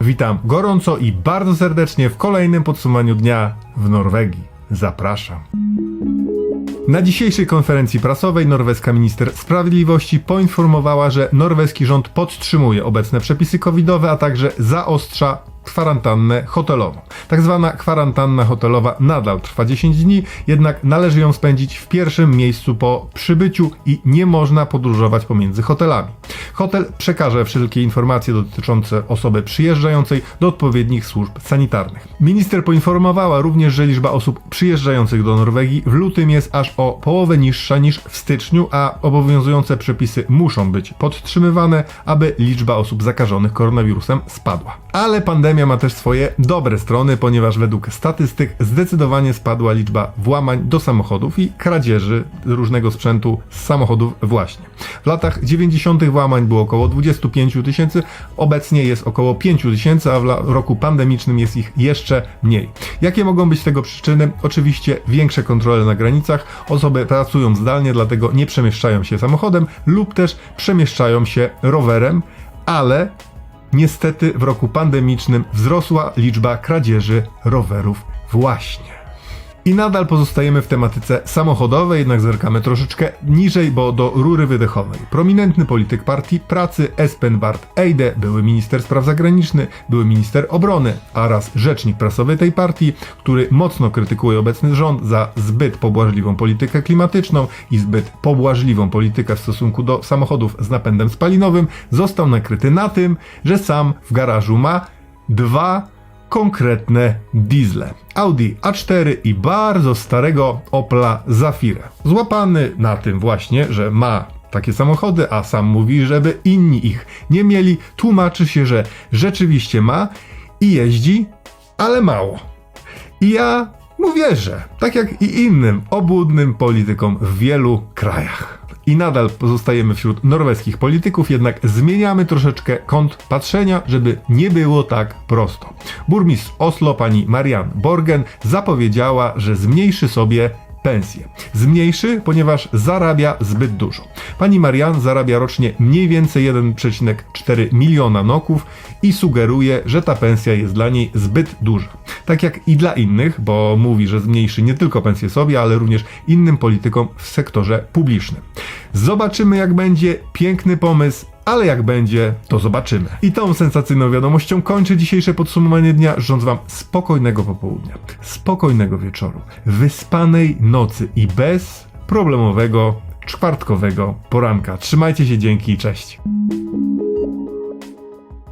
Witam gorąco i bardzo serdecznie w kolejnym podsumowaniu dnia w Norwegii. Zapraszam. Na dzisiejszej konferencji prasowej norweska minister sprawiedliwości poinformowała, że norweski rząd podtrzymuje obecne przepisy covidowe, a także zaostrza kwarantannę hotelową. Tak zwana kwarantanna hotelowa nadal trwa 10 dni, jednak należy ją spędzić w pierwszym miejscu po przybyciu i nie można podróżować pomiędzy hotelami. Hotel przekaże wszelkie informacje dotyczące osoby przyjeżdżającej do odpowiednich służb sanitarnych. Minister poinformowała również, że liczba osób przyjeżdżających do Norwegii w lutym jest aż o połowę niższa niż w styczniu, a obowiązujące przepisy muszą być podtrzymywane, aby liczba osób zakażonych koronawirusem spadła. Ale pandemia ma też swoje dobre strony, ponieważ według statystyk zdecydowanie spadła liczba włamań do samochodów i kradzieży różnego sprzętu z samochodów właśnie. W latach 90. włamań było około 25 tysięcy, obecnie jest około 5 tysięcy, a w roku pandemicznym jest ich jeszcze mniej. Jakie mogą być tego przyczyny? Oczywiście większe kontrole na granicach, osoby pracują zdalnie, dlatego nie przemieszczają się samochodem lub też przemieszczają się rowerem, ale Niestety w roku pandemicznym wzrosła liczba kradzieży rowerów właśnie. I nadal pozostajemy w tematyce samochodowej, jednak zerkamy troszeczkę niżej, bo do rury wydechowej. Prominentny polityk partii pracy Espen Bart Eide, były minister spraw zagranicznych, były minister obrony oraz rzecznik prasowy tej partii, który mocno krytykuje obecny rząd za zbyt pobłażliwą politykę klimatyczną i zbyt pobłażliwą politykę w stosunku do samochodów z napędem spalinowym, został nakryty na tym, że sam w garażu ma dwa konkretne diesle. Audi A4 i bardzo starego Opla Zafira. Złapany na tym właśnie, że ma takie samochody, a sam mówi, żeby inni ich nie mieli, tłumaczy się, że rzeczywiście ma i jeździ, ale mało. I ja mu wierzę, tak jak i innym obłudnym politykom w wielu krajach. I nadal pozostajemy wśród norweskich polityków, jednak zmieniamy troszeczkę kąt patrzenia, żeby nie było tak prosto. Burmistrz Oslo, pani Marianne Borgen, zapowiedziała, że zmniejszy sobie pensję. Zmniejszy, ponieważ zarabia zbyt dużo. Pani Marianne zarabia rocznie mniej więcej 1,4 miliona noków i sugeruje, że ta pensja jest dla niej zbyt duża. Tak jak i dla innych, bo mówi, że zmniejszy nie tylko pensję sobie, ale również innym politykom w sektorze publicznym. Zobaczymy jak będzie, piękny pomysł, ale jak będzie, to zobaczymy. I tą sensacyjną wiadomością kończę dzisiejsze podsumowanie dnia, życząc Wam spokojnego popołudnia, spokojnego wieczoru, wyspanej nocy i bez problemowego czwartkowego poranka. Trzymajcie się, dzięki i cześć.